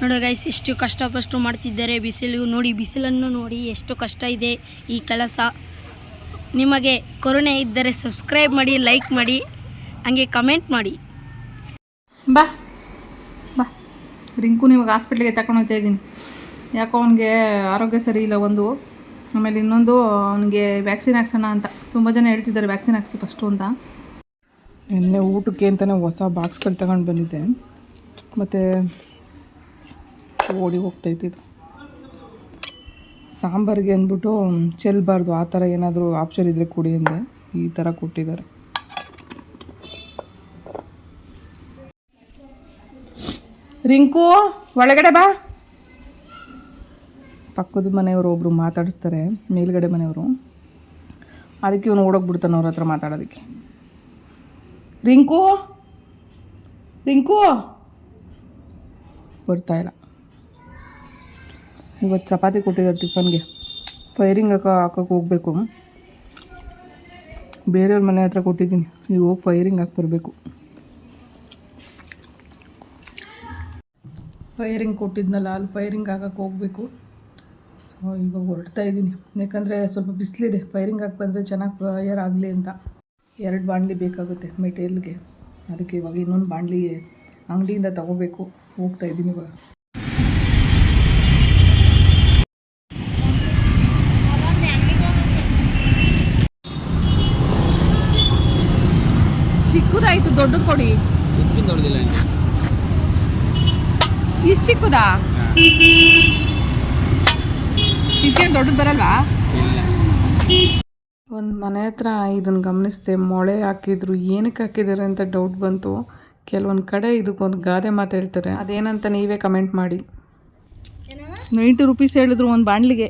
ನೋಡು ಗೈಸ್ ಎಷ್ಟು ಕಷ್ಟಪಷ್ಟು ಮಾಡ್ತಿದ್ದಾರೆ ಬಿಸಿಲು. ನೋಡಿ ಬಿಸಿಲನ್ನು ನೋಡಿ ಎಷ್ಟು ಕಷ್ಟ ಇದೆ ಈ ಕೆಲಸ. ನಿಮಗೆ ಕರುಣೆ ಇದ್ದರೆ ಸಬ್ಸ್ಕ್ರೈಬ್ ಮಾಡಿ ಲೈಕ್ ಮಾಡಿ ಹಂಗೆ ಕಮೆಂಟ್ ಮಾಡಿ. ಬಾ ಬಾ. ರಿಂಕು ನಿಮಗೆ ಹಾಸ್ಪಿಟ್ಲಿಗೆ ತಗೊಂಡು ಹೋಗ್ತಾ ಇದ್ದೀನಿ. ಯಾಕೋ ಅವನಿಗೆ ಆರೋಗ್ಯ ಸರಿ ಇಲ್ಲ ಒಂದು. ಆಮೇಲೆ ಇನ್ನೊಂದು ಅವನಿಗೆ ವ್ಯಾಕ್ಸಿನ್ ಹಾಕ್ಸೋಣ ಅಂತ. ತುಂಬ ಜನ ಹೇಳ್ತಿದ್ದಾರೆ ವ್ಯಾಕ್ಸಿನ್ ಹಾಕ್ಸಿ ಫಸ್ಟು ಅಂತ. ನಿನ್ನೆ ಊಟಕ್ಕೆ ಅಂತಲೇ ಹೊಸ ಬಾಕ್ಸ್ಗಳು ತಗೊಂಡು ಬಂದಿದ್ದೆ. ಮತ್ತು ಓಡಿ ಹೋಗ್ತಾಯಿತ್ತು ಸಾಂಬಾರಿಗೆ ಅಂದ್ಬಿಟ್ಟು ಚೆಲ್ಲಬಾರ್ದು ಆ ಥರ ಏನಾದರೂ ಆಪ್ಷನ್ ಇದ್ದರೆ ಕೊಡಿ ಅಂದೆ. ಈ ಥರ ಕೊಟ್ಟಿದ್ದಾರೆ. ರಿಂಕು, ಒಳಗಡೆ ಬಾ. ಪಕ್ಕದ ಮನೆಯವರು ಒಬ್ಬರು ಮಾತಾಡಿಸ್ತಾರೆ, ಮೇಲ್ಗಡೆ ಮನೆಯವರು. ಅದಕ್ಕೆ ಇವನು ಓಡೋಗ್ಬಿಡ್ತಾನೆ ಅವ್ರ ಹತ್ರ ಮಾತಾಡೋದಕ್ಕೆ. ರಿಂಕು ರಿಂಕು. ಬರ್ತಾಯಿಲ್ಲ ಇವತ್ತು ಚಪಾತಿ ಕೊಟ್ಟಿದ್ದಾರೆ ಟಿಫನ್ಗೆ. ಫೈರಿಂಗ್ ಹಾಕೋ ಹಾಕೋಕೆ ಹೋಗಬೇಕು. ಬೇರೆಯವ್ರ ಮನೆ ಹತ್ರ ಕೊಟ್ಟಿದ್ದೀನಿ. ಈಗ ಹೋಗಿ ಫೈರಿಂಗ್ ಹಾಕಿ ಬರಬೇಕು. ಫೈರಿಂಗ್ ಕೊಟ್ಟಿದ್ನಲ್ಲ, ಅಲ್ಲಿ ಫೈರಿಂಗ್ ಹಾಕೋಕೆ ಹೋಗಬೇಕು. ಸೊ ಇವಾಗ ಹೊರಡ್ತಾ ಇದ್ದೀನಿ. ಯಾಕಂದರೆ ಸ್ವಲ್ಪ ಬಿಸಿಲಿದೆ. ಫೈರಿಂಗ್ ಹಾಕಿ ಬಂದರೆ ಚೆನ್ನಾಗಿ ಫೈರ್ ಆಗಲಿ ಅಂತ. ಎರಡು ಬಾಣಲಿ ಬೇಕಾಗುತ್ತೆ ಮೆಟೀರಿಯಲ್ಗೆ. ಅದಕ್ಕೆ ಇವಾಗ ಇನ್ನೊಂದು ಬಾಣಲಿ ಅಂಗಡಿಯಿಂದ ತಗೋಬೇಕು. ಹೋಗ್ತಾ ಇದ್ದೀನಿ ಇವಾಗ. ಚಿಕ್ಕದಾಯ್ತು ದೊಡ್ಡದು ಕೊಡಿ. ದೊಡ್ಡದಿಲ್ಲ ಇಷ್ಟು ಚಿಕ್ಕದಾ? ಇದಕ್ಕೇನು ದೊಡ್ಡದು ಬರಲ್ವಾ? ಒಂದು ಮನೆ ಹತ್ರ ಇದನ್ನು ಗಮನಿಸಿದೆ ಮೊಳೆ ಹಾಕಿದ್ರು ಏನಕ್ಕೆ ಹಾಕಿದ್ದಾರೆ ಅಂತ ಡೌಟ್ ಬಂತು. ಕೆಲವೊಂದು ಕಡೆ ಇದಕ್ಕೊಂದು ಗಾದೆ ಮಾತು ಹೇಳ್ತಾರೆ. ಅದೇನಂತ ನೀವೇ ಕಮೆಂಟ್ ಮಾಡಿ. ನೈಂಟಿ ರುಪೀಸ್ ಹೇಳಿದ್ರು ಒಂದು ಬಾಣ್ಲಿಗೆ.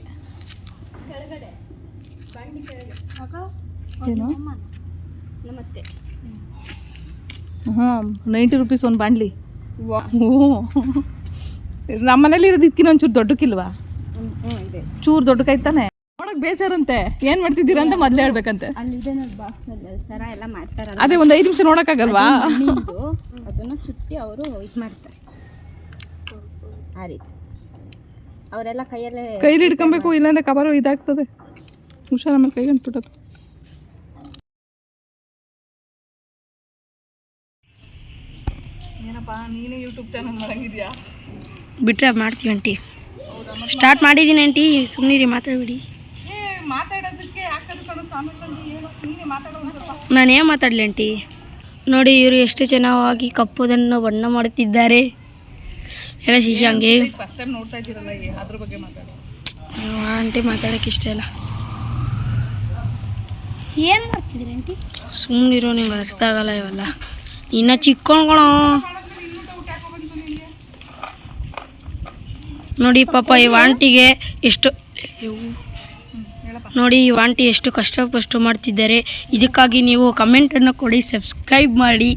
ಏನು? ಹಾಂ ನೈಂಟಿ ರುಪೀಸ್ ಒಂದು ಬಾಂಡ್ಲಿ ಓ. ನಮ್ಮ ಮನೇಲಿ ಇರೋದು ಇದಕ್ಕಿನ ಒಂಚೂರು ದೊಡ್ಡಕ್ಕಿಲ್ವಾ? ಚೂರು ದೊಡ್ಡಕಾಯ್ತಾನೆ ನೋಡಕ್ ಬೇಜಾರಂತೆ. ಏನ್ ಮಾಡ್ತಿದ್ದೀರಾ ಅಂತ ಮೊದ್ಲೇ ಹೇಳ್ಬೇಕಂತೆ. ಅದೇ ಒಂದ್ ಐದು ನಿಮಿಷ ನೋಡಕ್ಕಾಗಲ್ವಾ? ಆಗಲ್ವಾ ಅದನ್ನ ಸುಟ್ಟಿ ಅವರು ಇದು ಮಾಡ್ತಾರೆ. ಆ ರೀತಿ. ಅವರೆಲ್ಲ ಕೈಯಲ್ಲೇ ಕೈಲಿ ಹಿಡ್ಕೊಬೇಕು ಇಲ್ಲಾಂದ್ರೆ ಕಬಾರು ಇದಾಗ್ತದೆ. ಹುಷಾರ ಆಮೇಲೆ ಕೈ ಏನಪ್ಪ ನೀನೇ ಯೂಟ್ಯೂಬ್ ಚಾನಲ್ ಮಾಡಂಗಿದ್ಯಾ? ಬಿಟ್ರೆ ಮಾಡ್ತೀವಿ ಆಂಟಿ. ಸ್ಟಾರ್ಟ್ ಮಾಡಿದ್ದೀನಿ ಆಂಟಿ ಸುಮ್ಮನಿರಿ ಮಾತಾಡ್ಬಿಡಿ. ಏ ಮಾತಾಡೋದಕ್ಕೆ ಏನು ನೀನೇ ಮಾತಾಡೋ ಒಂದು ನಾನು ಏನು ಮಾತಾಡಲಿ ಆಂಟಿ? ನೋಡಿ ಇವರು ಎಷ್ಟು ಚೆನ್ನಾಗಿ ಕಪ್ಪುದನ್ನು ಬಣ್ಣ ಮಾಡುತ್ತಿದ್ದಾರೆ. ಎಲ್ಲ ಶಿಶಿ ಹಂಗೆ. ಆಂಟಿ ಮಾತಾಡೋಕೆ ಇಷ್ಟ ಇಲ್ಲ. ಏನು ಮಾಡ್ತಿದ್ದೀರಿ ಆಂಟಿ? ಸುಮ್ಮನಿರೋ ನೀವು ಅರ್ಥ ಆಗಲ್ಲ ಇವೆಲ್ಲ. ಇನ್ನ ಚಿಕ್ಕೊಂಡ್ಕೊಳೋ ನೋಡಿ ಪಾಪ ಈ ವಾಂಟಿಗೆ ಎಷ್ಟು. ನೋಡಿ ಈ ವಾಂಟಿ ಎಷ್ಟು ಕಷ್ಟಪಷ್ಟು ಮಾಡ್ತಿದ್ದಾರೆ. ಇದಕ್ಕಾಗಿ ನೀವು ಕಮೆಂಟನ್ನು ಕೊಡಿ ಸಬ್ಸ್ಕ್ರೈಬ್ ಮಾಡಿ.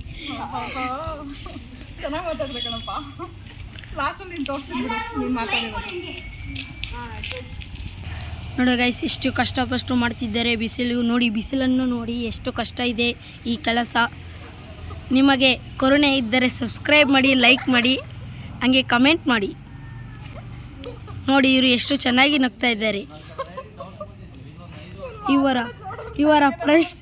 ನೋಡಿ ಗೈಸ್ ಎಷ್ಟು ಕಷ್ಟಪಷ್ಟು ಮಾಡ್ತಿದ್ದಾರೆ. ಬಿಸಿಲು ನೋಡಿ ಬಿಸಿಲನ್ನು ನೋಡಿ ಎಷ್ಟು ಕಷ್ಟ ಇದೆ ಈ ಕೆಲಸ. ನಿಮಗೆ ಕರುಣೆ ಇದ್ದರೆ ಸಬ್ಸ್ಕ್ರೈಬ್ ಮಾಡಿ ಲೈಕ್ ಮಾಡಿ ಹಂಗೆ ಕಮೆಂಟ್ ಮಾಡಿ. ನೋಡಿ ಇವರು ಎಷ್ಟು ಚೆನ್ನಾಗಿ ನಗ್ತಾ ಇದ್ದಾರೆ. ಇವರ ಇವರ ಪ್ರಶ್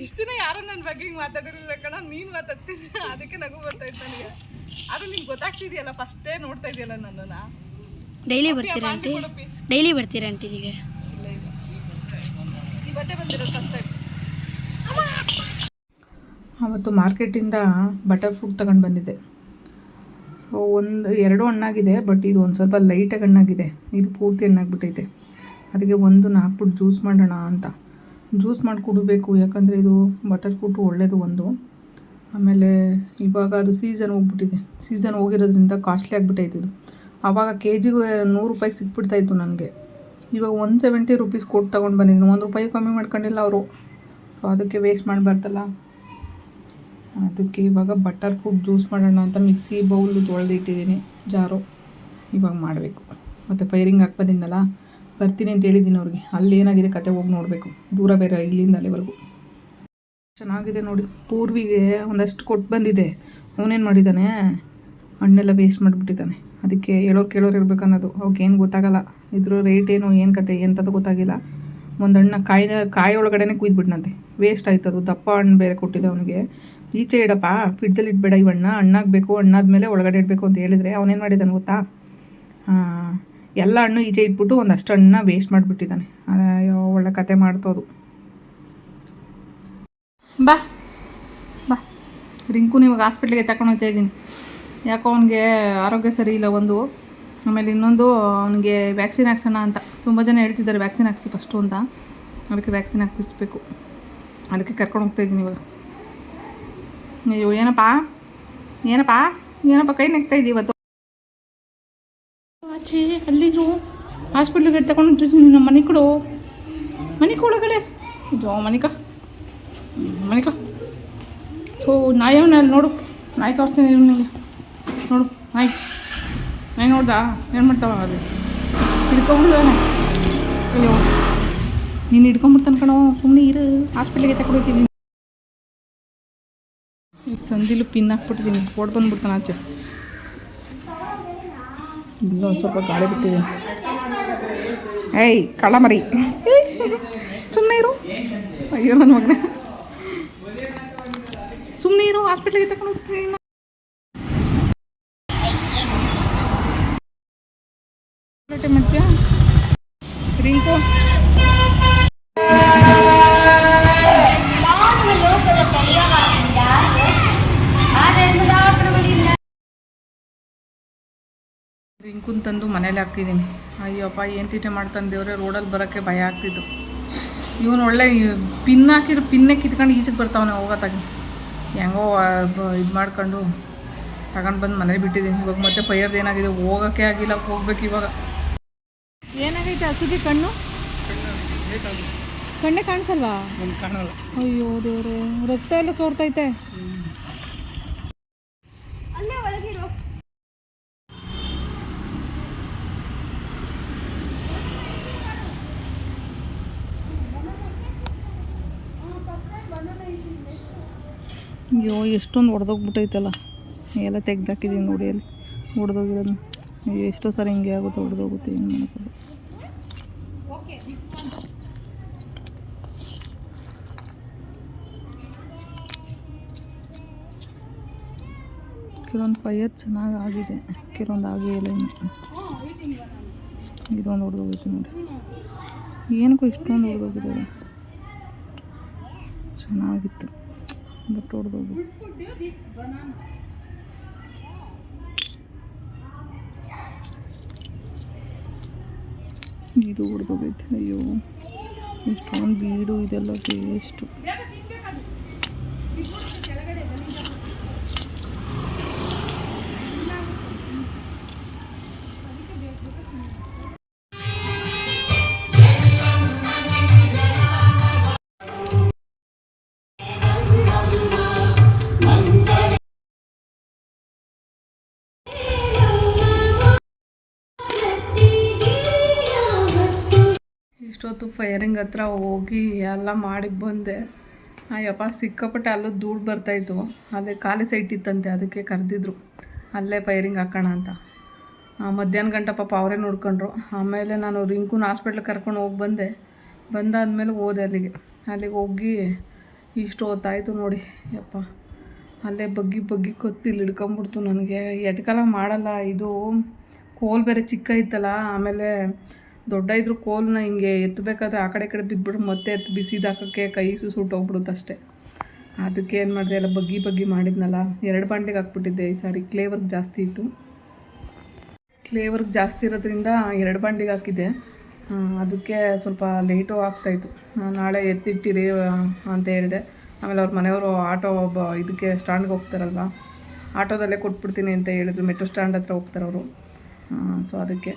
ಇಷ್ಟು ದಿನ ಯಾರು ನನ್ನ ಬಗ್ಗೆ ಹಿಂಗೆ ಮಾತಾಡಿರಲಿಲ್ಲ ಕಣ ನೀನು ಮಾತಾಡ್ತಿದ್ದೆ. ಅದಕ್ಕೆ ನಗು ಬರ್ತಾ ಇತ್ತು ನನಗೆ. ಅದು ನಿಂಗೆ ಗೊತ್ತಾಗ್ತಿದೆಯಲ್ಲ ಫಸ್ಟೇ ನೋಡ್ತಾ ಇದೆಯಲ್ಲ ನನ್ನನ್ನು. ಡೈಲಿ ಬರ್ತೀರಾ ಆಂಟಿ? ಡೈಲಿ ಬರ್ತೀರಾ ಆಂಟಿ ಇಲ್ಲಿಗೆ ಇವತ್ತೇ ಬಂದಿರೋದು ಫಸ್ಟ್ ಟೈಮ್ ಅವತ್ತು ಮಾರ್ಕೆಟಿಂದ ಬಟರ್ ಫ್ರೂಟ್ ತಗೊಂಡು ಬಂದಿದ್ದೆ. ಸೊ ಒಂದು, ಎರಡು ಹಣ್ಣಾಗಿದೆ, ಬಟ್ ಇದು ಒಂದು ಸ್ವಲ್ಪ ಲೈಟಾಗಿ ಹಣ್ಣಾಗಿದೆ. ಇದು ಪೂರ್ತಿ ಹಣ್ಣಾಗಿಬಿಟ್ಟೈತೆ. ಅದಕ್ಕೆ ಒಂದು ಹಾಕ್ಬಿಟ್ಟು ಜ್ಯೂಸ್ ಮಾಡೋಣ ಅಂತ. ಜ್ಯೂಸ್ ಮಾಡಿ ಕುಡಬೇಕು, ಯಾಕಂದರೆ ಇದು ಬಟರ್ ಫ್ರೂಟು ಒಳ್ಳೆಯದು ಒಂದು. ಆಮೇಲೆ ಇವಾಗ ಅದು ಸೀಸನ್ ಹೋಗ್ಬಿಟ್ಟಿದೆ. ಸೀಸನ್ ಹೋಗಿರೋದ್ರಿಂದ ಕಾಸ್ಟ್ಲಿ ಆಗಿಬಿಟ್ಟೈತೆ ಇದು. ಆವಾಗ ಕೆ ಜಿಗೆ ನೂರು ರೂಪಾಯಿಗೆ ಸಿಕ್ಬಿಡ್ತಾಯಿತ್ತು ನನಗೆ. ಇವಾಗ ಒನ್ ಸೆವೆಂಟಿ ರುಪೀಸ್ ಕೊಟ್ಟು ತೊಗೊಂಡು ಬಂದಿದ್ದೀನಿ. ಒಂದು ರೂಪಾಯಿ ಕಮ್ಮಿ ಮಾಡ್ಕೊಂಡಿಲ್ಲ ಅವರು. ಸೊ ಅದಕ್ಕೆ ವೇಸ್ಟ್ ಮಾಡಬಾರ್ದಲ್ಲ. ಅದಕ್ಕೆ ಇವಾಗ ಬಟರ್ ಫುಡ್ ಜ್ಯೂಸ್ ಮಾಡೋಣ ಅಂತ ಮಿಕ್ಸಿ ಬೌಲು ತೊಳೆದಿಟ್ಟಿದ್ದೀನಿ, ಜಾರು. ಇವಾಗ ಮಾಡಬೇಕು. ಮತ್ತು ಫೈರಿಂಗ್ ಹಾಕ್ಬೋದಿಂದಲ್ಲ ಬರ್ತೀನಿ ಅಂತ ಹೇಳಿದ್ದೀನಿ ಅವ್ರಿಗೆ. ಅಲ್ಲಿ ಏನಾಗಿದೆ ಕತೆ ಹೋಗಿ ನೋಡಬೇಕು. ದೂರ ಬೇರೆ ಇಲ್ಲಿಂದ ಅಲ್ಲಿವರೆಗೂ. ಚೆನ್ನಾಗಿದೆ ನೋಡಿ. ಪೂರ್ವಿಗೆ ಒಂದಷ್ಟು ಕೊಟ್ಟು ಬಂದಿದೆ. ಅವನೇನು ಮಾಡಿದ್ದಾನೆ ಹಣ್ಣೆಲ್ಲ ವೇಸ್ಟ್ ಮಾಡಿಬಿಟ್ಟಿದ್ದಾನೆ. ಅದಕ್ಕೆ ಹೇಳೋರು ಕೇಳೋರು ಇರಬೇಕು ಅನ್ನೋದು. ಏನು ಗೊತ್ತಾಗಲ್ಲ. ಇದ್ರ ರೇಟ್ ಏನು ಏನು ಕತೆ ಎಂಥದ್ದು ಗೊತ್ತಾಗಿಲ್ಲ. ಒಂದು ಹಣ್ಣ ಕಾಯಿ ಕಾಯಿ ಒಳಗಡೆನೆ ಕುಯ್ದುಬಿಟ್ನಂತೆ. ವೇಸ್ಟ್ ಆಯ್ತು ಅದು. ದಪ್ಪ ಹಣ್ಣು ಬೇರೆ ಕೊಟ್ಟಿದ್ದೆ ಅವನಿಗೆ. ಈಚೆ ಇಡಪ್ಪ ಫ್ರಿಡ್ಜಲ್ಲಿ ಇಡಬೇಡ ಇವಣ್ಣ ಹಣ್ಣಾಗಬೇಕು, ಹಣ್ಣಾದ್ಮೇಲೆ ಒಳಗಡೆ ಇಡಬೇಕು ಅಂತ ಹೇಳಿದರೆ ಅವನೇನು ಮಾಡಿದ್ದಾನೆ ಗೊತ್ತಾ? ಎಲ್ಲ ಹಣ್ಣು ಈಚೆ ಇಟ್ಬಿಟ್ಟು ಒಂದಷ್ಟು ಹಣ್ಣ ವೇಸ್ಟ್ ಮಾಡಿಬಿಟ್ಟಿದ್ದಾನೆ. ಅಯ್ಯೋ, ಒಳ್ಳೆ ಕತೆ ಮಾಡ್ತೋದು. ಬಾ ಬಾ. ರಿಂಕು ಇವಾಗ ಹಾಸ್ಪಿಟ್ಲಿಗೆ ತಗೊಂಡು ಹೋಗ್ತಾ ಇದ್ದೀನಿ. ಯಾಕೋ ಅವನಿಗೆ ಆರೋಗ್ಯ ಸರಿ ಇಲ್ಲ ಒಂದು. ಆಮೇಲೆ ಇನ್ನೊಂದು, ಅವನಿಗೆ ವ್ಯಾಕ್ಸಿನ್ ಹಾಕ್ಸೋಣ ಅಂತ. ತುಂಬ ಜನ ಹೇಳ್ತಿದ್ದಾರೆ ವ್ಯಾಕ್ಸಿನ್ ಹಾಕ್ಸಿ ಫಸ್ಟು ಅಂತ. ಅದಕ್ಕೆ ವ್ಯಾಕ್ಸಿನ್ ಹಾಕಿಸ್ಬೇಕು ಅದಕ್ಕೆ ಕರ್ಕೊಂಡು ಹೋಗ್ತಾ ಇದ್ದೀನಿ ಇವಾಗ. ಅಯ್ಯೋ, ಏನಪ್ಪ? ಏನಪ್ಪ? ಏನಪ್ಪ, ಕೈ ನೆಗ್ತಾ ಇದ್ದೀವಿ ಇವತ್ತು? ಆಚೆ, ಅಲ್ಲಿರು. ಹಾಸ್ಪಿಟ್ಲಿಗೆ ತಗೊಂಡು ನಮ್ಮ ಮನೆ ಕೊಡು ಮನೆ ಒಳಗಡೆ. ಇದು ಮನಿಕ ಮನಿಕ ಥೋ ನಾಯವನ್ನ ಅಲ್ಲಿ ನೋಡು. ನಾಯಿ ತೋರಿಸ್ತೀನಿ ನಿಮಗೆ ನೋಡು, ನಾಯಿ. ನಾಯಿ ನೋಡ್ದಾ? ಏನು ಮಾಡ್ತಾವ ಅದು ಹಿಡ್ಕೊಂಬಿಡ್ದಾನೆ ಅಯ್ಯೋ. ನೀನು ಹಿಡ್ಕೊಂಬಿಡ್ತಾನೆ ಕಣೋ ಸುಮ್ಮನೆ ಇರು. ಹಾಸ್ಪಿಟ್ಲಿಗೆ ತಗೊಂಡೋಗಿದ್ದೀನಿ ಈ ಸಂದಿಲು ಪಿನ್ ಹಾಕ್ಬಿಟ್ಟಿದ್ದೀನಿ ಓಡ್ ಬಂದ್ಬಿಡ್ತಾನೆ ಆಚೆ. ಇನ್ನೊಂದು ಸ್ವಲ್ಪ ಗಾಳಿ ಬಿಟ್ಟಿದ್ದೀನಿ ಏಯ್ ಕಳಮರಿ ಮರಿ ಸುಮ್ಮನೆ ಇರು. ಅಯ್ಯೋ ನನ್ನ ಮಗನೇ. ಸುಮ್ಮನೆ ಇರು, ಹಾಸ್ಪಿಟ್ಲಿಗೆ ತಗೊಂಡು ಹೋಗ್ತೀನಿ ಮಾಡ್ತೀಯಾ? ರಿಂಕುನ್ ತಂದು ಮನೇಲಿ ಹಾಕಿದ್ದೀನಿ ಅಯ್ಯಪ್ಪ ಏನು ತೀಟೆ ಮಾಡ್ತಾನೆ ದೇವ್ರೆ? ರೋಡಲ್ಲಿ ಬರೋಕ್ಕೆ ಭಯ ಆಗ್ತಿತ್ತು. ಇವನು ಒಳ್ಳೆ ಪಿನ್ ಹಾಕಿದ್ರೆ ಪಿನ್ನೇ ಕಿತ್ಕೊಂಡು ಈಚೆಗೆ ಬರ್ತಾವನೆ ಹೋಗತ್ತಾಗಿ ಹೆಂಗೋ ಇದು ಮಾಡ್ಕೊಂಡು ತಗೊಂಡು ಬಂದು ಮನೇಲಿ ಬಿಟ್ಟಿದ್ದೀನಿ. ಇವಾಗ ಮತ್ತೆ ಪೈರ್ದು ಏನಾಗಿದೆ? ಹೋಗೋಕ್ಕೆ ಆಗಿಲ್ಲ. ಹೋಗ್ಬೇಕು ಇವಾಗ. ಏನಾಗೈತೆ ಹಸುಗೆ ಕಣ್ಣು? ಕಣ್ಣೇ ಕಾಣಿಸಲ್ವಾ? ಅಯ್ಯೋ ದೇವ್ರೆ ರಕ್ತ ಎಲ್ಲ ಸೋರ್ತೈತೆ ಅಯ್ಯೋ ಎಷ್ಟೊಂದು ಒಡೆದೋಗ್ಬಿಟ್ಟೈತಲ್ಲ. ಎಲ್ಲ ತೆಗ್ದಾಕಿದ್ದೀನಿ ನೋಡಿ ಅಲ್ಲಿ. ಒಡೆದೋಗಿರೋದು ಎಷ್ಟೋ ಸರಿ ಹಿಂಗೆ ಆಗುತ್ತೆ, ಒಡೆದೋಗುತ್ತೆ, ಏನು ಮಾಡೋಕ್ಕಾಗಲ್ಲ. ಕೆಲವೊಂದು ಫೈರ್ ಚೆನ್ನಾಗಿ ಆಗಿದೆ. ಕೆಲವೊಂದು ಆಗೇ ಇಲ್ಲ ಇನ್ನು. ಇದೊಂದು ಹೊಡೆದೋಗೈತೆ ನೋಡಿ. ಏನಕ್ಕೂ ಇಷ್ಟೊಂದು ಹೊಡೆದೋಗಿದೆ ಚೆನ್ನಾಗಿತ್ತು. ಬಟ್ ಹೊಡೆದೋಗಿ. ಇದು ಹೊಡೆದೋಗೈತೆ. ಅಯ್ಯೋ ಇಷ್ಟೊಂದು ಬೀಡು ಇದೆಲ್ಲ ವೇಸ್ಟು ಇಷ್ಟೊತ್ತು ಫೈರಿಂಗ್ ಹತ್ರ ಹೋಗಿ ಎಲ್ಲ ಮಾಡಿ ಬಂದೆ. ಅಯ್ಯಪ್ಪ, ಸಿಕ್ಕಾಪಟ್ಟೆ ಅಲ್ಲೂ ಧೂಳು ಬರ್ತಾಯಿತ್ತು ಅಲ್ಲೇ ಖಾಲಿ ಸೈಟ್ ಇತ್ತಂತೆ, ಅದಕ್ಕೆ ಕರೆದಿದ್ರು. ಅಲ್ಲೇ ಫೈರಿಂಗ್ ಹಾಕೋಣ ಅಂತ. ಮಧ್ಯಾಹ್ನ ಗಂಟೆ ಪಾಪ ಅವರೇ ನೋಡ್ಕೊಂಡ್ರು. ಆಮೇಲೆ ನಾನು ರಿಂಕುನ ಹಾಸ್ಪಿಟ್ಲಿಗೆ ಕರ್ಕೊಂಡು ಹೋಗಿ ಬಂದೆ. ಬಂದಾದಮೇಲೆ ಹೋದೆ ಅಲ್ಲಿಗೆ. ಅಲ್ಲಿಗೆ ಹೋಗಿ ಇಷ್ಟು ಹೊತ್ತಾಯಿತು ನೋಡಿ. ಯಪ್ಪ ಅಲ್ಲೇ ಬಗ್ಗಿ ಬಗ್ಗಿ ಕೊತ್ತಿಲ್ಲಿ ಹಿಡ್ಕೊಂಬಿಡ್ತು ನನಗೆ. ಎಟ್ಕಾಲ ಮಾಡಲ್ಲ, ಇದು ಕೋಲ್ ಬೇರೆ ಚಿಕ್ಕ ಇತ್ತಲ್ಲ, ಆಮೇಲೆ ದೊಡ್ಡ ಇದ್ರು ಕೋಲ್ನ ಹಿಂಗೆ ಎತ್ತಬೇಕಾದ್ರೆ ಆ ಕಡೆ ಕಡೆ ಬಿದ್ದುಬಿಟ್ಟು ಮತ್ತೆ ಎತ್ತು ಬಿಸಿದಾಕೋಕ್ಕೆ ಕೈ ಸುಟ್ಟೋಗ್ಬಿಡುತ್ತೆ ಅಷ್ಟೇ. ಅದಕ್ಕೆ ಏನು ಮಾಡಿದೆ, ಎಲ್ಲ ಬಗ್ಗಿ ಬಗ್ಗಿ ಮಾಡಿದ್ನಲ್ಲ, ಎರಡು ಬಾಂಡೆಗೆ ಹಾಕ್ಬಿಟ್ಟಿದ್ದೆ. ಈ ಸಾರಿ ಕ್ಲೇ ವರ್ಕ್ ಜಾಸ್ತಿ ಇತ್ತು. ಕ್ಲೇ ಜಾಸ್ತಿ ಇರೋದ್ರಿಂದ ಎರಡು ಬಾಂಡಿಗೆ ಹಾಕಿದ್ದೆ. ಅದಕ್ಕೆ ಸ್ವಲ್ಪ ಲೇಟು ಆಗ್ತಾಯಿತ್ತು ನಾಳೆ ಎತ್ತಿಟ್ಟಿರಿ ಅಂತ ಹೇಳಿದೆ. ಆಮೇಲೆ ಅವ್ರ ಮನೆಯವರು ಆಟೋ ಒಬ್ಬ ಇದಕ್ಕೆ ಸ್ಟ್ಯಾಂಡ್ಗೆ ಹೋಗ್ತಾರಲ್ವ, ಆಟೋದಲ್ಲೇ ಕೊಟ್ಬಿಡ್ತೀನಿ ಅಂತ ಹೇಳಿದ್ರು. ಮೆಟ್ರೋ ಸ್ಟ್ಯಾಂಡ್ ಹತ್ರ ಹೋಗ್ತಾರೆ ಅವರು ಸೊ ಅದಕ್ಕೆ.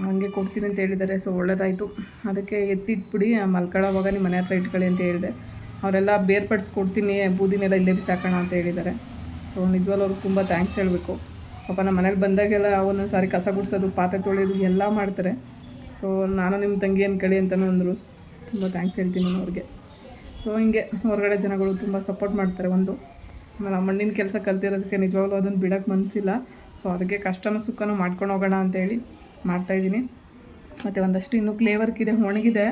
ಹಂಗೆ ಕೊಡ್ತೀನಿ ಅಂತ ಹೇಳಿದ್ದಾರೆ. ಸೊ, ಒಳ್ಳೇದಾಯಿತು. ಅದಕ್ಕೆ ಎತ್ತಿಟ್ಬಿಡಿ ಮಲ್ಕೊಳ್ಳೋವಾಗ ನಿಮ್ಮ ಮನೆ ಹತ್ರ ಇಟ್ಕೊಳ್ಳಿ ಅಂತ ಹೇಳಿದೆ. ಅವರೆಲ್ಲ ಬೇರ್ಪಡಿಸಿ ಕೊಡ್ತೀನಿ ಬೂದಿನೆಲ್ಲ ಇಲ್ಲೇ ಬಿಸಾಕೋಣ ಅಂತ ಹೇಳಿದ್ದಾರೆ. ಸೊ, ನಿಜವಾಗ್ಲೂ ಅವ್ರಿಗೆ ತುಂಬ ಥ್ಯಾಂಕ್ಸ್ ಹೇಳಬೇಕು. ಪಾಪ ನಮ್ಮ ಮನೇಲಿ ಬಂದಾಗೆಲ್ಲ ಒಂದೊಂದು ಸಾರಿ ಕಸ ಗುಡಿಸೋದು, ಪಾತ್ರೆ ತೊಳೆಯೋದು ಎಲ್ಲ ಮಾಡ್ತಾರೆ. ಸೊ, ನಾನು ನಿಮ್ಮ ತಂಗಿ ಅನ್ಕೊಳ್ಳಿ ಅಂತಲೂ ಅಂದರು. ತುಂಬ ಥ್ಯಾಂಕ್ಸ್ ಹೇಳ್ತೀನಿ ನಾನು ಅವ್ರಿಗೆ. ಸೊ, ಹಿಂಗೆ ಹೊರಗಡೆ ಜನಗಳು ತುಂಬ ಸಪೋರ್ಟ್ ಮಾಡ್ತಾರೆ ಒಂದು. ಆಮೇಲೆ ಮಣ್ಣಿನ ಕೆಲಸ ಕಲ್ತಿರೋದಕ್ಕೆ ನಿಜವಾಗ್ಲೂ ಅದನ್ನು ಬಿಡೋಕ್ಕೆ ಮನಸ್ಸಿಲ್ಲ ಸೊ, ಅದಕ್ಕೆ ಕಷ್ಟನೂ ಸುಖನೂ ಮಾಡ್ಕೊಂಡು ಹೋಗೋಣ ಅಂತೇಳಿ ಮಾಡ್ತಾಯಿದ್ದೀನಿ. ಮತ್ತು ಒಂದಷ್ಟು ಇನ್ನೂ ಕ್ಲೇವರ್ಕ್ ಇದೆ, ಒಣಗಿದೆ.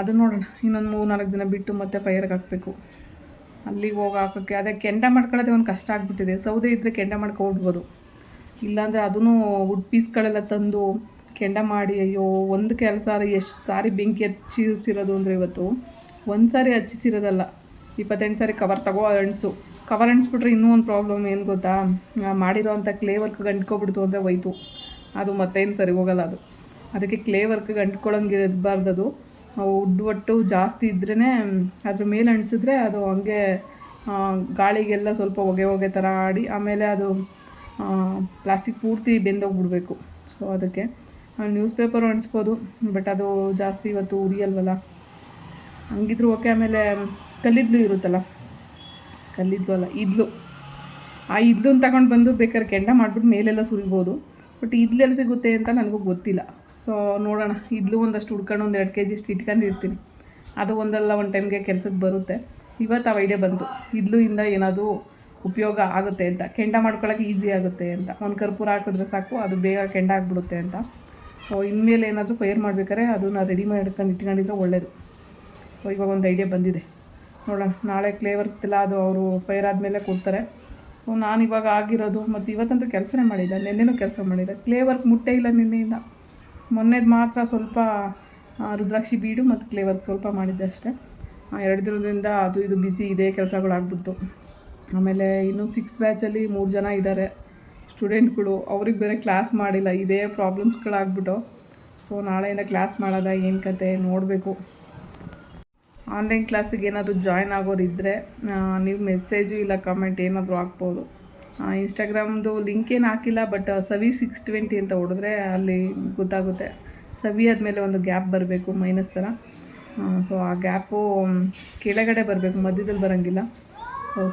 ಅದು ನೋಡೋಣ. ಇನ್ನೊಂದು ಮೂರು ನಾಲ್ಕು ದಿನ ಬಿಟ್ಟು ಮತ್ತೆ ಫೈರ್ಗೆ ಹಾಕಬೇಕು. ಅಲ್ಲಿಗೆ ಹೋಗಿ ಹಾಕೋಕ್ಕೆ, ಅದೇ ಕೆಂಡ ಮಾಡ್ಕೊಳ್ಳೋದೇ ಒಂದು ಕಷ್ಟ ಆಗಿಬಿಟ್ಟಿದೆ. ಸೌದೆ ಇದ್ದರೆ ಕೆಂಡ ಮಾಡ್ಕೊಬಿಡ್ಬೋದು ಇಲ್ಲಾಂದರೆ ಅದೂ ವುಡ್ ಪೀಸ್ಗಳೆಲ್ಲ ತಂದು ಕೆಂಡ ಮಾಡಿ, ಅಯ್ಯೋ, ಒಂದು ಕೆಲಸ ಎಷ್ಟು ಸಾರಿ ಬೆಂಕಿ ಹಚ್ಚಿಸಿರೋದು ಅಂದರೆ ಇವತ್ತು ಒಂದು ಸಾರಿ ಹಚ್ಚಿಸಿರೋದಲ್ಲ. ಇಪ್ಪತ್ತೆಂಟು ಸಾರಿ ಕವರ್ ತಗೋ ಅಣಿಸು ಕವರ್ ಅಣಿಸ್ಬಿಟ್ರೆ ಇನ್ನೂ ಒಂದು ಪ್ರಾಬ್ಲಮ್ ಏನು ಗೊತ್ತಾ? ಮಾಡಿರೋ ಅಂಥ ಕ್ಲೇ ವರ್ಕ್ ಗಂಟ್ಕೊಬಿಡ್ತು ಅಂದರೆ ಹೋಯ್ತು. ಅದು ಮತ್ತೇನು ಸರಿ ಹೋಗಲ್ಲ ಅದು. ಅದಕ್ಕೆ ಕ್ಲೇ ವರ್ಕ್ ಗಂಟ್ಕೊಳಂಗೆ ಇರಬಾರ್ದು ಅದು ವುಡ್ ಒಟ್ಟು ಜಾಸ್ತಿ ಇದ್ರೇ ಅದ್ರ ಮೇಲೆ ಅಂಟಿಸಿದ್ರೆ ಅದು ಹಂಗೆ ಗಾಳಿಗೆಲ್ಲ ಸ್ವಲ್ಪ ಹೊಗೆ ಹೊಗೆ ಥರ ಆಡಿ, ಆಮೇಲೆ ಅದು ಪ್ಲಾಸ್ಟಿಕ್ ಪೂರ್ತಿ ಬೆಂದೋಗ್ಬಿಡ್ಬೇಕು. ಸೊ ಅದಕ್ಕೆ ನ್ಯೂಸ್ ಪೇಪರು ಅಂಟಿಸ್ಬೋದು ಬಟ್ ಅದು ಜಾಸ್ತಿ ಇವತ್ತು ಉರಿಯಲ್ವಲ್ಲ. ಹಂಗಿದ್ರು ಓಕೆ ಆಮೇಲೆ ಕಲ್ಲಿದ್ಲು ಇರುತ್ತಲ್ಲ. ಕಲ್ಲಿದ್ಲು ಅಲ್ಲ, ಇದ್ಲು. ಆ ಇದ್ಲನ್ನ ತಗೊಂಡು ಬಂದು ಬೇಕಾದ್ರೆ ಕೆಂಡ ಮಾಡಿಬಿಟ್ಟು ಮೇಲೆಲ್ಲ ಸುರಿಬೋದು. ಬಟ್ ಇದ್ಲೆಲ್ಲಿ ಸಿಗುತ್ತೆ ಅಂತ ನನಗೂ ಗೊತ್ತಿಲ್ಲ. ಸೊ ನೋಡೋಣ. ಇದ್ಲು ಒಂದಷ್ಟು ಹುಡ್ಕೊಂಡು ಒಂದು ಎರಡು ಕೆ ಜಿ ಅಷ್ಟು ಇಟ್ಕೊಂಡು ಇರ್ತೀನಿ ಅದು ಒಂದಲ್ಲ ಒಂದು ಟೈಮ್ಗೆ ಕೆಲ್ಸಕ್ಕೆ ಬರುತ್ತೆ. ಇವತ್ತು ಆ ಐಡಿಯಾ ಬಂತು. ಇದ್ಲು ಇಂದ ಏನಾದರೂ ಉಪಯೋಗ ಆಗುತ್ತೆ ಅಂತ. ಕೆಂಡ ಮಾಡ್ಕೊಳ್ಳೋಕೆ ಈಸಿ ಆಗುತ್ತೆ ಅಂತ. ಒಂದು ಕರ್ಪೂರ ಹಾಕಿದ್ರೆ ಸಾಕು, ಅದು ಬೇಗ ಕೆಂಡ ಆಗಿಬಿಡುತ್ತೆ ಅಂತ. ಸೊ ಇನ್ಮೇಲೆ ಏನಾದರೂ ಫೈರ್ ಮಾಡ್ಬೇಕಾದ್ರೆ ಅದನ್ನ ರೆಡಿ ಮಾಡ್ಕೊಂಡು ಇಟ್ಕೊಂಡಿದ್ರೆ ಒಳ್ಳೆಯದು ಸೊ ಇವಾಗ ಒಂದು ಐಡಿಯಾ ಬಂದಿದೆ. ನೋಡೋಣ. ನಾಳೆ ಕ್ಲೇ ಎಲ್ಲ ಅದು ಅವರು ಫೈರ್ ಆದಮೇಲೆ ಕೊಡ್ತಾರೆ. ಸೊ ನಾನು ಇವಾಗ ಆಗಿರೋದು, ಮತ್ತು ಇವತ್ತಂತೂ ಕೆಲಸನೇ ಮಾಡಿದ್ದೆ ನಿನ್ನೆನೂ ಕೆಲಸ ಮಾಡಿಲ್ಲ ಕ್ಲೇ ವರ್ಕ್ ಮುಟ್ಟೇ ಇಲ್ಲ ನಿನ್ನೆಯಿಂದ. ಮೊನ್ನೆದು ಮಾತ್ರ ಸ್ವಲ್ಪ ರುದ್ರಾಕ್ಷಿ ಬೀಡು ಮತ್ತು ಕ್ಲೇ ವರ್ಕ್ ಸ್ವಲ್ಪ ಮಾಡಿದ್ದೆ ಅಷ್ಟೇ. ಎರಡು ದಿನದಿಂದ ಅದು ಇದು ಬ್ಯುಸಿ ಇದೆ ಕೆಲಸಗಳಾಗ್ಬಿಡ್ತು ಆಮೇಲೆ ಇನ್ನು ಸಿಕ್ಸ್ ಬ್ಯಾಚಲ್ಲಿ ಮೂರು ಜನ ಇದ್ದಾರೆ ಸ್ಟೂಡೆಂಟ್ಗಳು ಅವ್ರಿಗೆ ಬೇರೆ ಕ್ಲಾಸ್ ಮಾಡಿಲ್ಲ, ಇದೇ ಪ್ರಾಬ್ಲಮ್ಸ್ಗಳಾಗ್ಬಿಟ್ಟು ಸೊ ನಾಳೆಯಿಂದ ಕ್ಲಾಸ್ ಮಾಡೋದ, ಏನು ಕತೆ ನೋಡಬೇಕು. ಆನ್ಲೈನ್ ಕ್ಲಾಸಿಗೆ ಏನಾದರೂ ಜಾಯ್ನ್ ಆಗೋರು ಇದ್ದರೆ ನೀವು ಮೆಸೇಜು ಇಲ್ಲ ಕಮೆಂಟ್ ಏನಾದರೂ ಹಾಕ್ಬೋದು. ಇನ್ಸ್ಟಾಗ್ರಾಮ್ದು ಲಿಂಕ್ ಏನು ಹಾಕಿಲ್ಲ ಬಟ್ ಸವಿ ಸಿಕ್ಸ್ ಟ್ವೆಂಟಿ ಅಂತ ಹೊಡೆದ್ರೆ ಅಲ್ಲಿ ಗೊತ್ತಾಗುತ್ತೆ. ಸವಿ ಆದಮೇಲೆ ಒಂದು ಗ್ಯಾಪ್ ಬರಬೇಕು ಮೈನಸ್ ಥರ ಸೊ ಆ ಗ್ಯಾಪು ಕೆಳಗಡೆ ಬರಬೇಕು, ಮಧ್ಯದಲ್ಲಿ ಬರೋಂಗಿಲ್ಲ.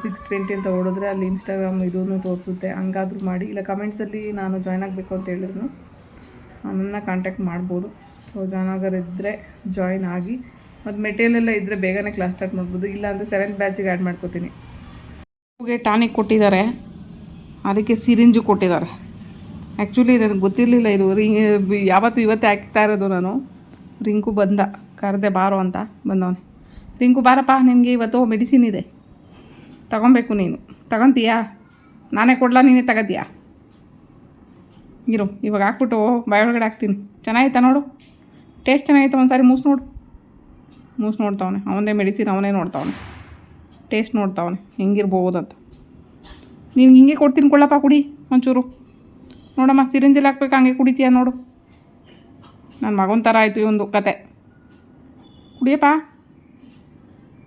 ಸಿಕ್ಸ್ ಟ್ವೆಂಟಿ ಅಂತ ಹೊಡೆದ್ರೆ ಅಲ್ಲಿ ಇನ್ಸ್ಟಾಗ್ರಾಮ್ ಇದೂ ತೋರಿಸುತ್ತೆ. ಹಂಗಾದ್ರೂ ಮಾಡಿ, ಇಲ್ಲ ಕಮೆಂಟ್ಸಲ್ಲಿ ನಾನು ಜಾಯ್ನ್ ಆಗಬೇಕು ಅಂತ ಹೇಳಿದ್ರು. ನನ್ನ ಕಾಂಟ್ಯಾಕ್ಟ್ ಮಾಡ್ಬೋದು. ಸೊ ಜಾಯ್ನ್ ಆಗೋರಿದ್ದರೆ ಜಾಯ್ನ್ ಆಗಿ ಮತ್ತು ಮೆಟೀರಿಯಲ್ ಎಲ್ಲ ಇದ್ದರೆ ಬೇಗನೆ ಕ್ಲಾಸ್ ಸ್ಟಾರ್ಟ್ ಮಾಡ್ಬೋದು. ಇಲ್ಲ ಅಂದರೆ ಸೆವೆಂತ್ ಬ್ಯಾಚಿಗೆ ಆ್ಯಡ್ ಮಾಡ್ಕೋತೀನಿ. ಹೂಗೆ ಟಾನಿಕ್ ಕೊಟ್ಟಿದ್ದಾರೆ. ಅದಕ್ಕೆ ಸಿರಿಂಜು ಕೊಟ್ಟಿದ್ದಾರೆ. ಆ್ಯಕ್ಚುಲಿ ನನಗೆ ಗೊತ್ತಿರಲಿಲ್ಲ ಇದು. ರಿಂಗ್ ಯಾವತ್ತು ಇವತ್ತೇ ಹಾಕ್ತಾ ಇರೋದು ನಾನು. ರಿಂಕು ಬಂದ. ಕರೆದೆ ಬಾರೋ ಅಂತ ಬಂದವನು. ರಿಂಕು ಬಾರಪ್ಪ, ನಿನಗೆ ಇವತ್ತು ಮೆಡಿಸಿನ್ ಇದೆ. ತಗೊಬೇಕು ನೀನು. ತಗೊತೀಯಾ? ನಾನೇ ಕೊಡ್ಲಾ, ನೀನೇ ತಗೋತೀಯಾ? ಇರು, ಇವಾಗ ಹಾಕ್ಬಿಟ್ಟು ಬಾಯೊಳಗಡೆ ಹಾಕ್ತೀನಿ. ಚೆನ್ನಾಗಿತ್ತಾ ನೋಡು? ಟೇಸ್ಟ್ ಚೆನ್ನಾಗಿತ್ತು ಒಂದು ಸಾರಿ ಮೂಸ್ ನೋಡು. ಮೂಸ್ ನೋಡ್ತಾವನೆ. ಅವನೇ ಮೆಡಿಸಿನ್ ಅವನೇ ನೋಡ್ತಾವನೆ. ಟೇಸ್ಟ್ ನೋಡ್ತಾವನೆ. ಅಂತ ನೀವು ಹಿಂಗೆ ಕೊಡ್ತೀನಿ ಕೊಳ್ಳಪ್ಪ ಕುಡಿ ಒಂಚೂರು. ನೋಡಮ್ಮ, ಸಿರಿಂಜಲ್ಲಿ ಹಾಕ್ಬೇಕು? ಹಂಗೆ ಕುಡಿತೀಯ ನೋಡು. ನನ್ನ ಮಗನ ಥರ ಆಯಿತು ಇವೊಂದು ಕತೆ. ಕುಡಿಯಪ್ಪ.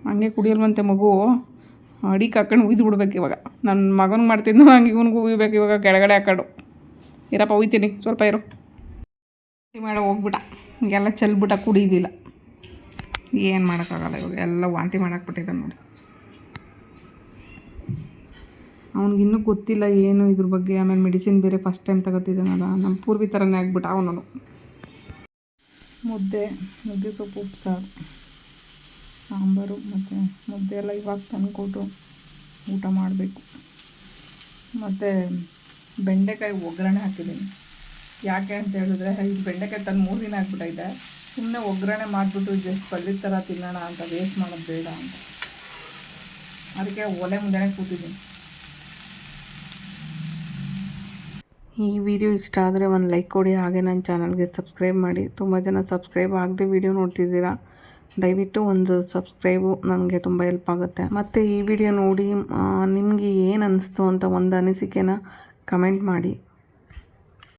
ಹಂಗೆ ಕುಡಿಯಲ್ವಂತೆ ಮಗು. ಅಡಿ ಹಾಕೊಂಡು ಉಯ್ದು ಬಿಡ್ಬೇಕು ಇವಾಗ. ನನ್ನ ಮಗನಿಗೆ ಮಾಡ್ತಿದ್ನು ಹಂಗೆ ಇವನಿಗೂ ಉಯ್ಬೇಕು ಇವಾಗ ಕೆಳಗಡೆ ಹಾಕೊಂಡು. ಇರಪ್ಪ, ಉಯ್ತೀನಿ. ಸ್ವಲ್ಪ ಇರು. ಮಾಡೋ ಹೋಗ್ಬಿಟ್ಟ. ಹಿಂಗೆಲ್ಲ ಚೆಲ್ಬಿಟ್ಟ ಕುಡಿಯೋದಿಲ್ಲ ಏನು ಮಾಡೋಕ್ಕಾಗಲ್ಲ ಇವಾಗ. ಎಲ್ಲ ವಾಂತಿ ಮಾಡಾಕ್ಬಿಟ್ಟಿದ್ದಾನೆ ನೋಡಿ. ಅವ್ನಿಗಿನ್ನೂ ಗೊತ್ತಿಲ್ಲ ಏನು ಇದ್ರ ಬಗ್ಗೆ. ಆಮೇಲೆ ಮೆಡಿಸಿನ್ ಬೇರೆ ಫಸ್ಟ್ ಟೈಮ್ ತಗೋತಿದ್ದಾನಲ್ಲ ನಮ್ಮ ಪೂರ್ವಿ ಥರನೇ ಆಗ್ಬಿಟ್ಟ ಅವನು ಮುದ್ದೆ ಮುದ್ದೆ ಸೊಪ್ಪು, ಉಪ್ಸಾರು, ಸಾಂಬಾರು ಮತ್ತು ಮುದ್ದೆ ಎಲ್ಲ ಇವಾಗ ತಂದುಕೊಟ್ಟು ಊಟ ಮಾಡಬೇಕು. ಮತ್ತು ಬೆಂಡೆಕಾಯಿ ಒಗ್ಗರಣೆ ಹಾಕಿದ್ದೀನಿ. ಯಾಕೆ ಅಂತ ಹೇಳಿದ್ರೆ ಇದು ಬೆಂಡೆಕಾಯಿ ತಂದು ಮೂರು ದಿನ ಆಗ್ಬಿಟ್ಟೈತೆ ಸುಮ್ಮನೆ ಒಗ್ಗರಣೆ ಮಾಡಿಬಿಟ್ಟು ಜಸ್ಟ್ ಪಲ್ಯದ ಥರ ತಿನ್ನೋಣ ಅಂತ ವೇಸ್ಟ್ ಮಾಡೋದು ಬೇಡ ಅಂತ. ಅದಕ್ಕೆ ಒಲೆ ಮುಂದೆನೆ ಕೂತಿದ್ದೀನಿ. ಈ ವಿಡಿಯೋ ಇಷ್ಟ ಆದರೆ ಒಂದು ಲೈಕ್ ಕೊಡಿ, ಹಾಗೆ ನನ್ನ ಚಾನಲ್ಗೆ ಸಬ್ಸ್ಕ್ರೈಬ್ ಮಾಡಿ. ತುಂಬ ಜನ ಸಬ್ಸ್ಕ್ರೈಬ್ ಆಗದೆ ವಿಡಿಯೋ ನೋಡ್ತಿದ್ದೀರಾ? ದಯವಿಟ್ಟು ಒಂದು ಸಬ್ಸ್ಕ್ರೈಬು ನನಗೆ ತುಂಬ ಹೆಲ್ಪ್ ಆಗುತ್ತೆ. ಮತ್ತು ಈ ವಿಡಿಯೋ ನೋಡಿ ನಿಮಗೆ ಏನು ಅನ್ನಿಸ್ತು ಅಂತ ಒಂದು ಅನಿಸಿಕೆನ ಕಮೆಂಟ್ ಮಾಡಿ.